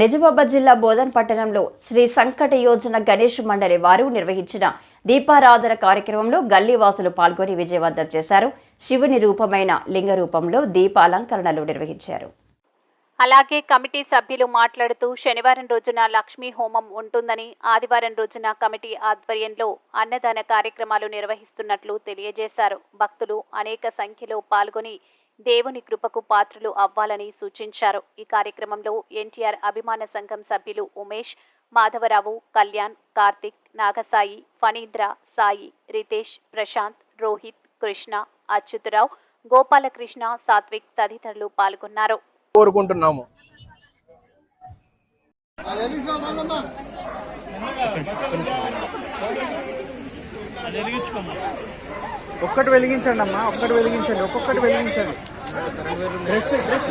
నిజామాబాద్ జిల్లా బోధన్ పట్టణంలో శ్రీ సంకట యోజన గణేష్ మండలి వారు నిర్వహించిన దీపారాధన కార్యక్రమంలో గల్లీవాసులు పాల్గొని విజయవంతం చేశారు. శివుని రూపమైన లింగ రూపంలో దీపాలంకరణలు నిర్వహించారు. అలాగే కమిటీ సభ్యులు మాట్లాడుతూ శనివారం రోజున లక్ష్మీ హోమం ఉంటుందని ఆదివారం రోజున కమిటీ ఆధ్వర్యంలో అన్నదాన కార్యక్రమాలు నిర్వహిస్తున్నట్లు తెలియజేశారు. భక్తులు అనేక సంఖ్యలో పాల్గొని దేవుని కృపకు పాత్రులు అవ్వాలని సూచించారు. ఈ కార్యక్రమంలో ఎన్టీఆర్ అభిమాన సంఘం సభ్యులు ఉమేష్ మాధవరావు కళ్యాణ్ కార్తిక్ నాగసాయి ఫణీంద్ర సాయి రితేష్ ప్రశాంత్ రోహిత్ కృష్ణ అచ్యుతరావు గోపాలకృష్ణ సాత్విక్ తదితరులు పాల్గొన్నారు. కోరుకుంటున్నాము. ఒక్కటి వెలిగించండి అమ్మా ఒక్కటి వెలిగించండి ఒక్కొక్కటి వెలిగించండి. Dress dress.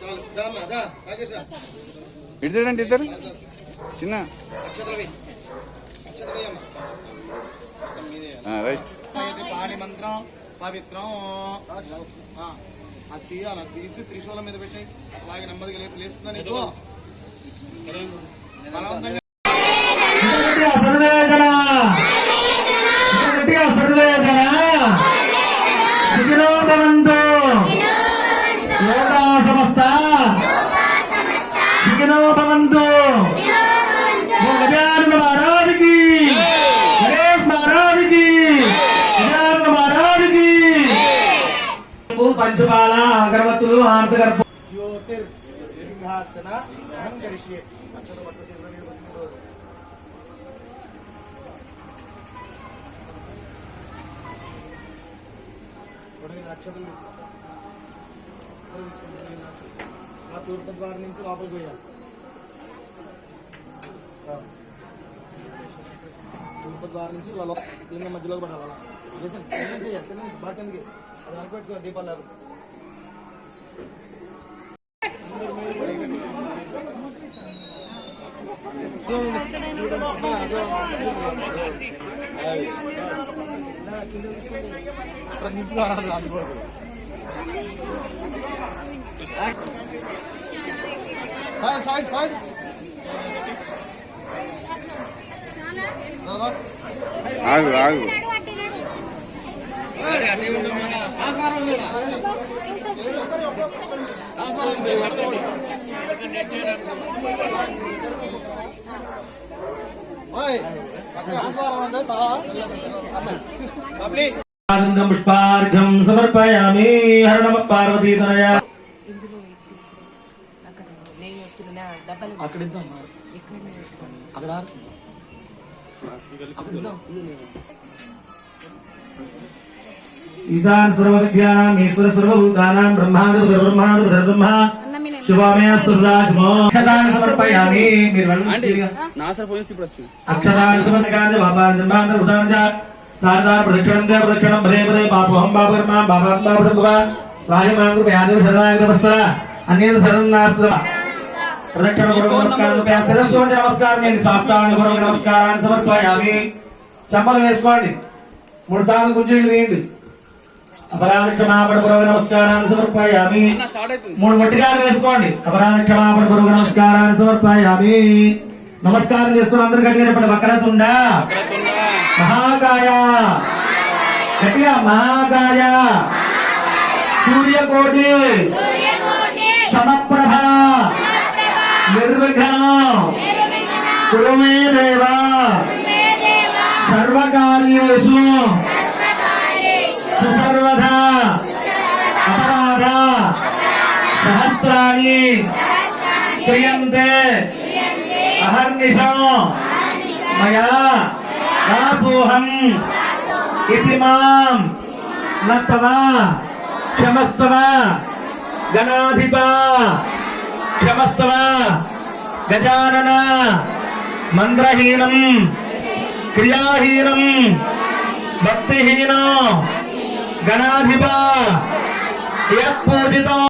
చాలు దామా దా రాకేష్ రా ఇటు చూడండి ఇద్దరు. చిన్న. రైట్ పాణి మంత్రం పవిత్రం ఆ, అది తీయాలి అది తీసి త్రిశూలం మీద పెట్టాయి. అలాగే నెమ్మదిగా లేపు లేస్తున్నా సుఖినో భవంతు గజానన మహారాజుకి గణేష్ మహారాజుకి గజానన మహారాజుకి పంచమాల అగరవత్తులు ఆంతగర్భ జ్యోతిర్ దీర్ఘాసన అహం కరిష్యే అక్షత పట్టు చేతుల నీళ్ళు పోసుకుంటూ పొడిగిన అక్షతలు తీసుకో అక్షతలు తీసుకోండి, పొడిగిన అక్షతలు. ఆ తూర్పు ద్వారం నుంచి లోపలికి పోయాలి. ఆ. తూర్పు ద్వారం నుంచి ఇలా లో- లింగం మధ్యలోకి పడాలి అలా చేసాను తిరిగి చేయాలి తిరిగి బాగా కిందకి అది అనుపెట్టుకో దీపాలు లేవు అక్కడ నింపుగా రాదు అందుకోదు సైడ్ సైడ్ సైడ్ ఆగు ఆగు. పుష్పార్ఘం సమర్పయామి. హర నమ పార్వతీతనయ అక్కడ అక్కడ ఈశాన్ సర్వవిద్యానాం ఈశ్వర సర్వభూతానాం బ్రహ్మాండ బ్రహ్మాండ బ్రహ్మ అక్షతాన్ని సమర్పయామి మీరు వెళ్ళండి అక్షరాన్ని సమర్పయామి బాబాన్ జన్మాంతర ఉదాహరణ తారదార ప్రదక్షిణం ప్రదక్షిణం భరే భరే పాపహం బాబర్మ యాదవ అన్యేత శరణార్థ శిరస్సు వంటి నమస్కారం నేను సాష్టాంగ గురు నమస్కారాన్ని సమర్పయామి. చెంపలు వేసుకోండి. మూడు సార్లు గుంజీలు తీయండి. అపరాధ క్షమాపణ గురువు నమస్కారాన్ని సమర్పయామి. మూడు మొట్టికాలు వేసుకోండి. అపరాధ క్షమాపణ గురువు నమస్కారాన్ని సమర్పయామి. నమస్కారం చేసుకుని అందరు గట్టిగా చెప్పండి. వక్రతుండా. మహాకాయ. గట్టిగా మహాకాయ. సూర్యకోటి. సమప్రభ నిర్విఘ్నం కురుమే దేవ సర్వకార్యేషు సుసర్వదా అపరాధ సహస్రాణి క్రియంతే అహర్నిశం మయా దాసోహం ఇతి మాం నత్తవ క్షమస్తవ గణాధిప క్షమస్తవ గజానన మంత్రహీనం క్రియాహీనం భక్తిహీనం గణాధిప యత్పూజితం